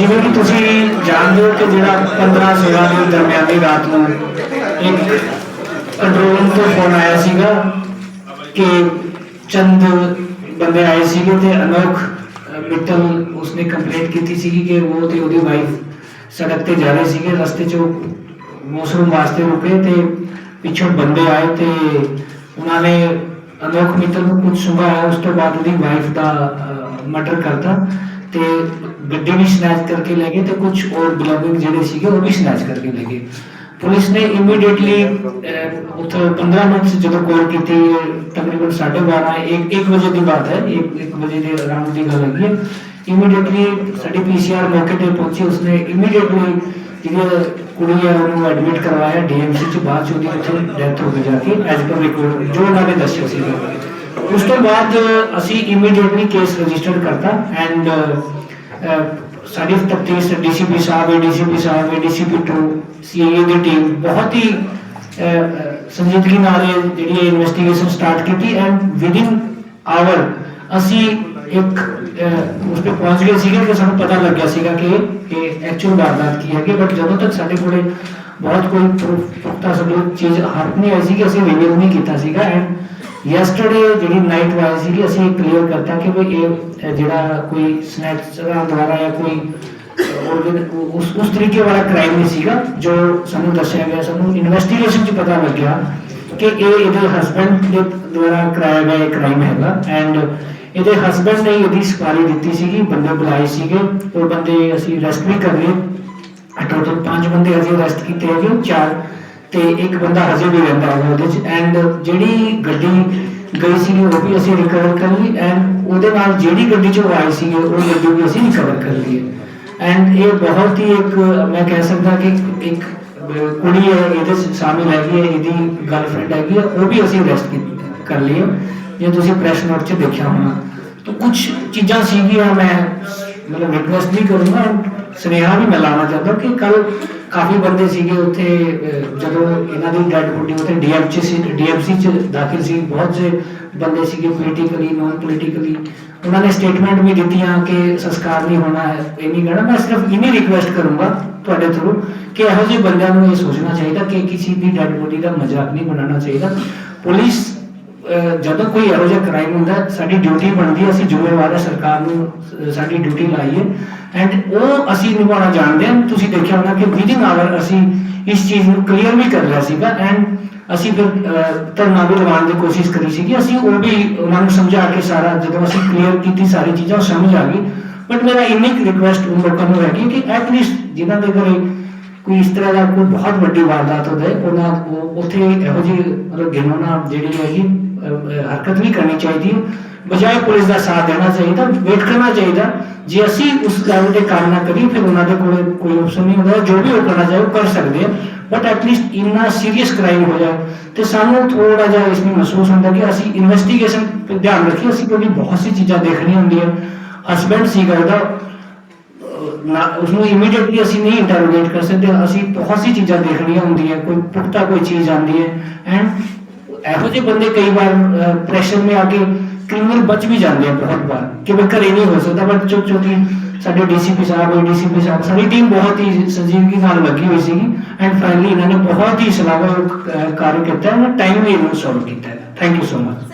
ਜਿਵੇਂ ਕਿ ਤੁਸੀਂ ਜਾਣਦੇ ਹੋ ਕਿ ਜਿਹੜਾ 15 16 ਦੇ ਦਰਮਿਆਨੀ ਰਾਤ ਨੂੰ ਇੱਕ ਕੰਟਰੋਲ ਤੋਂ ਫੋਨ ਆਇਆ ਸੀਗਾ ਕਿ ਚੰਦ ਬੰਦੇ ਆਏ ਸੀਗੇ ਤੇ ਅਨੋਖ ਮਿੱਤਲ ਉਸਨੇ ਕੰਪਲੇਂਟ ਕੀਤੀ ਸੀਗੀ ਕਿ ਉਹ ਤੇ ਉਹਦੀ ਵਾਈਫ ਸੜਕ ਤੇ ਜਾ ਰਹੇ ਸੀਗੇ, ਰਸਤੇ 'ਚ ਮੌਸਮ ਵਾਸਤੇ ਰੁਕੇ ਤੇ ਪਿੱਛੋਂ ਬੰਦੇ ਆਏ ਤੇ ਉਹਨਾਂ ਨੇ ਅਨੋਖ, ਮਿੱਤਲ ਨੂੰ ਕੁਝ ਸੁਣਾਇਆ ਉਸ ਤੋਂ ਬਾਅਦ ਉਹਦੀ ਵਾਈਫ ਦਾ ਮਰਡਰ ਕਰਤਾ ਤੇ ਗੱਡੀ ਵੀ ਸਨੈਚ ਕਰਕੇ ਲੈ ਗਏ ਤੇ ਕੁਝ ਹੋਰ ਬਿਲੋਗਿੰਗ ਜਿਹੜੇ ਸੀਗੇ ਉਹ ਵੀ ਸਨੈਚ ਕਰਕੇ ਲੈ ਗਏ। ਪੁਲਿਸ ਨੇ ਇਮੀਡੀਏਟਲੀ ਉੱਥੇ 15 ਮਿੰਟ ਜਦੋਂ ਕਾਲ ਕੀਤੀ, ਤਕਰੀਬਨ 12:30 ਇੱਕ 1 ਵਜੇ ਦੀ ਬਾਤ ਹੈ 1 1 ਵਜੇ ਦੇ ਅਰਾਊਂਡ ਦੀ ਗੱਲ ਹੈਗੀ ਇਮੀਡੀਏਟਲੀ ਸਾਡੀ ਪੀਸੀਆਰ ਮੌਕੇ ਤੇ ਪਹੁੰਚੀ, ਉਸਨੇ ਇਮੀਡੀਏਟਲੀ ਜਿਹੜੀ ਕੁੜੀ ਹੈ ਉਹਨੂੰ ਐਡਮਿਟ ਕਰਵਾਇਆ ਡੀਐਮਸੀ ਚ, ਬਾਅਦ ਚ ਉਹਦੀ ਉੱਥੇ ਡੈਥ ਹੋ ਗਈ ਜਾ ਕੇ ਐਜ਼ ਪਰ ਰਿਕਾਰਡ ਜੋ ਉਹਨਾਂ ਨੇ ਦੱਸਿਆ ਸੀ। ਉਸ ਤੋਂ ਬਾਅਦ ਅਸੀਂ ਇਮੀਡੀਏਟਲੀ ਕੇਸ ਰਜਿਸਟਰ ਕਰਤਾ ਐਂਡ ਸਾਡੀ ਤਫਤੀਸ਼ ਡੀਸੀਪੀ ਸਾਹਿਬ ਏਡੀਸੀਪੀ ਸਾਹਿਬ ਏਡੀਸੀਪੀ 2 ਸੀਆਈਏ ਦੀ ਟੀਮ ਬਹੁਤ ਹੀ ਸੰਜੀਦਗੀ ਨਾਲ ਜਿਹੜੀ ਇਨਵੈਸਟੀਗੇਸ਼ਨ ਸਟਾਰਟ ਕੀਤੀ ਐਂਡ ਵਿਦਿਨ ਆਵਰ ਅਸੀਂ ਇੱਕ ਉਸ ਤੇ ਪਹੁੰਚ ਗਏ ਸੀਗੇ ਕਿ ਸਾਨੂੰ ਪਤਾ ਲੱਗਿਆ ਸੀਗਾ ਕਿ ਇਹ ਐਕਚੁਅਲ ਵਾਰਦਾਤ ਕੀ ਹੈਗੀ ਬਟ ਜਦੋਂ ਤੱਕ ਸਾਡੇ ਕੋਲੇ ਬਹੁਤ ਕੋਈ proof- ਪੁਖਤਾ ਸਬੂਤ ਚੀਜ਼ ਹੱਥ ਨਹੀਂ ਆਈ ਸੀ ਕਿ ਅਸੀਂ ਰਿਵੀਲ ਨਹੀਂ ਕੀਤਾ ਸੀਗਾ ਐਂਡ ਯੈਸਟਰਡੇ ਜਿਹੜੀ ਨਾਈਟ ਵਾਈ ਸੀਗੀ, ਅਸੀਂ ਕਲੀਅਰ ਕਰਤਾ ਕਿ ਵੀ ਇਹ ਜਿਹੜਾ ਕੋਈ ਸਨੈਚਰਾਂ ਦੁਆਰਾ ਜਾਂ ਕੋਈ ਉਸ ਉਸ ਤਰੀਕੇ ਵਾਲਾ ਕ੍ਰਾਈਮ ਨਹੀਂ ਸੀਗਾ, ਜੋ ਸਾਨੂੰ ਦੱਸਿਆ ਗਿਆ, ਸਾਨੂੰ ਇਨਵੈਸਟੀਗੇਸ਼ਨ 'ਚ ਪਤਾ ਲੱਗਿਆ ਕਿ ਇਹ ਇਹਦੇ ਹਸਬੰਡ ਦੇ ਦੁਆਰਾ ਕਰਾਇਆ ਗਿਆ ਕ੍ਰਾਈਮ ਹੈਗਾ ਐਂਡ ਇਹਦੇ ਹਸਬੰਡ ਨੇ ਇਹਦੀ ਸਪਾਰੀ ਦਿੱਤੀ ਸੀਗੀ, ਬੰਦੇ ਬੁਲਾਏ ਸੀਗੇ, ਉਹ ਬੰਦੇ ਅਸੀਂ ਅਰੈਸਟ ਵੀ ਕਰ ਲਏ। ਟੋਟਲ ਪੰਜ ਬੰਦੇ ਹਜੇ ਅਰੈਸਟ ਕੀਤੇ ਹੈਗੇ, ਚਾਰ ਤੇ ਇੱਕ ਬੰਦਾ ਹਜੇ ਵੀ ਰਹਿੰਦਾ ਹੈ ਉਹਦੇ ਚ। ਐਂਡ ਜਿਹੜੀ ਗੱਡੀ ਗਈ ਸੀ ਉਹ ਵੀ ਅਸੀਂ ਰਿਕਵਰ ਕਰ ਲਈ ਐਂਡ ਉਹਦੇ ਨਾਲ ਜਿਹੜੀ ਗੱਡੀ ਚ ਉਹ ਸੀ ਉਹ ਗੱਡੀ ਵੀ ਅਸੀਂ ਰਿਕਵਰ ਕਰ ਲਈ ਐਂਡ ਇਹ ਬਹੁਤ ਹੀ ਇੱਕ, ਮੈਂ ਕਹਿ ਸਕਦਾ ਕਿ ਇੱਕ ਕੁੜੀ ਹੈ, ਇਹਦੇ ਸ਼ਾਮਿਲ ਹੈਗੀ ਹੈ, ਇਹਦੀ ਗਰਲਫ੍ਰੈਂਡ ਹੈਗੀ ਹੈ, ਉਹ ਵੀ ਅਸੀਂ ਅਰੈਸਟ ਕਰ ਲਈ ਜੇ ਤੁਸੀਂ ਪ੍ਰੈਸ ਨੋਟ 'ਚ ਦੇਖਿਆ ਹੋਣਾ, ਤਾਂ ਕੁਝ ਚੀਜ਼ਾਂ ਸੀਗੀਆਂ, ਮੈਂ ਮਤਲਬ ਰਿਕਵੈਸਟ ਵੀ ਕਰੂੰਗਾ, ਸੁਨੇਹਾ ਵੀ ਮੈਂ ਲਾਉਣਾ ਚਾਹੁੰਦਾ ਕਿ ਕੱਲ ਕਾਫੀ ਬੰਦੇ ਸੀਗੇ ਉੱਥੇ ਜਦੋਂ ਇਹਨਾਂ ਦੀ ਡੈਡ ਬੋਡੀ ਉੱਥੇ ਡੀਐਮਸੀ ਸੀ ਡੀਐਮਸੀ ਚ ਦਾਖਲ ਸੀ, ਬਹੁਤ ਸੇ ਬੰਦੇ ਸੀਗੇ ਪੋਲੀਟੀਕਲੀ ਨਾਨ ਪੋਲੀਟੀਕਲੀ ਉਹਨਾਂ ਨੇ ਸਟੇਟਮੈਂਟ ਵੀ ਦਿੱਤੀਆਂ ਕਿ ਸੰਸਕਾਰ ਨਹੀਂ ਹੋਣਾ ਹੈ, ਇਹ ਨਹੀਂ ਕਹਿਣਾ ਮੈਂ ਸਿਰਫ ਇਨੀ ਰਿਕਵੈਸਟ ਕਰੂੰਗਾ ਤੁਹਾਡੇ ਥਰੂ ਕਿ ਇਹੋ ਜਿਹੇ ਬੰਦਿਆਂ ਨੂੰ ਇਹ ਸੋਚਣਾ ਚਾਹੀਦਾ ਕਿ ਕਿਸੇ ਦੀ ਡੈਡ ਬੋਡੀ ਦਾ ਮਜ਼ਾਕ ਨਹੀਂ ਬਣਾਉਣਾ ਚਾਹੀਦਾ। ਪੁਲਿਸ ਜਦੋਂ ਕੋਈ ਇਹੋ ਜਿਹਾ ਕ੍ਰਾਈਮ ਹੁੰਦਾ, ਸਾਡੀ ਡਿਊਟੀ ਬਣਦੀ ਹੈ ਅਸੀਂ ਜ਼ਿੰਮੇਵਾਰ ਹੈ ਸਰਕਾਰ ਨੂੰ ਸਾਡੀ ਡਿਊਟੀ ਲਾਈ ਐਂਡ ਉਹ ਅਸੀਂ ਨਿਭਾਉਣਾ ਜਾਣਦੇ ਹਾਂ। ਤੁਸੀਂ ਦੇਖਿਆ ਹੋਣਾ ਕਿ ਵਿਦਿਨ ਆਵਰ ਅਸੀਂ ਇਸ ਚੀਜ਼ ਨੂੰ ਕਲੀਅਰ ਵੀ ਕਰ ਲਿਆ ਸੀਗਾ। ਐਂਡ ਅਸੀਂ ਫਿਰ ਧਰਨਾ ਵੀ ਲਗਾਉਣ ਦੀ ਕੋਸ਼ਿਸ਼ ਕਰੀ ਸੀਗੀ। ਅਸੀਂ ਉਹ ਵੀ ਉਹਨਾਂ ਨੂੰ ਸਮਝਾ ਕੇ ਸਾਰਾ, ਜਦੋਂ ਅਸੀਂ ਕਲੀਅਰ ਕੀਤੀ ਸਾਰੀ ਚੀਜ਼ਾਂ, ਉਹ ਸਮਝ ਆ ਗਈ। ਬਟ ਮੇਰਾ ਇੰਨੀ ਰਿਕੁਐਸਟ ਉਹ ਲੋਕਾਂ ਨੂੰ ਹੈਗੀ ਕਿ ਐਟ ਲੀਸਟ ਜਿਨ੍ਹਾਂ ਦੇ ਘਰੇ ਕੋਈ ਇਸ ਤਰ੍ਹਾਂ ਦਾ ਕੋਈ ਬਹੁਤ ਵੱਡੀ ਵਾਰਦਾਤ ਹੋ ਜਾਏ ਉਹਨਾਂ ਉੱਥੇ ਇਹੋ ਜਿਹੀ ਮਤਲਬ ਗਿਣੋਨਾ ਜਿਹੜੀ ਹੈਗੀ ਹਰਕਤ ਨਹੀਂ ਕਰਨੀ ਚਾਹੀਦੀ। ਬਜਾਏ ਪੁਲਿਸ ਦਾ ਸਾਥ ਦੇਣਾ ਚਾਹੀਦਾ ਵੇਟ ਕਰਨਾ ਚਾਹੀਦਾ। ਜੇ ਅਸੀਂ ਉਸ ਲੈਵਲ ਤੇ ਕੰਮ ਨਾ ਕਰੀਏ, ਫਿਰ ਉਹਨਾਂ ਦੇ ਕੋਲੇ ਕੋਈ ਆਪਸ਼ਨ ਨਹੀਂ ਹੁੰਦਾ। ਜੋ ਵੀ ਉਹ ਕਰਨਾ ਚਾਹੇ ਉਹ ਕਰ ਸਕਦੇ ਆ। ਬਟ ਐਟਲੀਸਟ ਇੰਨਾ ਸੀਰੀਅਸ ਕ੍ਰਾਈਮ ਹੋ ਜਾਏ, ਤੇ ਸਾਨੂੰ ਥੋੜਾ ਜਿਹਾ ਇਸ ਨੂੰ ਮਹਿਸੂਸ ਹੁੰਦਾ ਕਿ ਅਸੀਂ ਇਨਵੈਸਟੀਗੇਸ਼ਨ ਤੇ ਧਿਆਨ ਰੱਖੀਏ। ਅਸੀਂ ਕਿਉਂਕਿ ਬਹੁਤ ਸੀ ਚੀਜ਼ਾਂ ਦੇਖਣੀਆਂ ਹੁੰਦੀਆਂ। ਹਸਬੈਂਡ ਸੀਗਾ ਉਹਦਾ ਨਾ ਉਸ ਨੂੰ ਇਮੀਡੀਏਟਲੀ ਅਸੀਂ ਨਹੀਂ ਇੰਟਰੋਗੇਟ ਕਰ ਸਕਦੇ। ਅਸੀਂ ਬਹੁਤ ਸੀ ਚੀਜ਼ਾਂ ਦੇਖਣੀਆਂ ਹੁੰਦੀਆਂ। ਕੋਈ ਪੁਖਤਾ ਕੋਈ ਚੀਜ਼ ਆਉਂਦੀ ਹੈ। ਐਂਡ ਇਹੋ ਜਿਹੇ ਬੰਦੇ ਕਈ ਵਾਰ ਪ੍ਰੈਸ਼ਰ ਮੇ ਆ ਕੇ ਕ੍ਰਿਮੀਨਲ ਬਚ ਵੀ ਜਾਂਦੇ ਆ ਬਹੁਤ ਵਾਰ, ਕਿ ਵੀ ਘਰੇ ਨਹੀਂ ਹੋ ਸਕਦਾ ਬਟ ਚੋ ਚੋਕੀ ਸਾਡੇ ਡੀਸੀਪੀ ਸਾਹਿਬ ਏਡੀਸੀਪੀ ਸਾਹਿਬ, ਸਾਰੀ ਟੀਮ ਬਹੁਤ ਹੀ ਸੰਜੀਵਗੀ ਨਾਲ ਲੱਗੀ ਹੋਈ ਸੀਗੀ ਐਂਡ ਫਾਈਨਲੀ ਇਹਨਾਂ ਨੇ ਬਹੁਤ ਹੀ ਸਲਾਹਾ ਕੀਤਾ ਹੈ ਟਾਈਮ ਵੀ ਇਹਨੂੰ ਸੋਲਵ ਕੀਤਾ। ਹੈ ਥੈਂਕ ਯੂ ਸੋ ਮਚ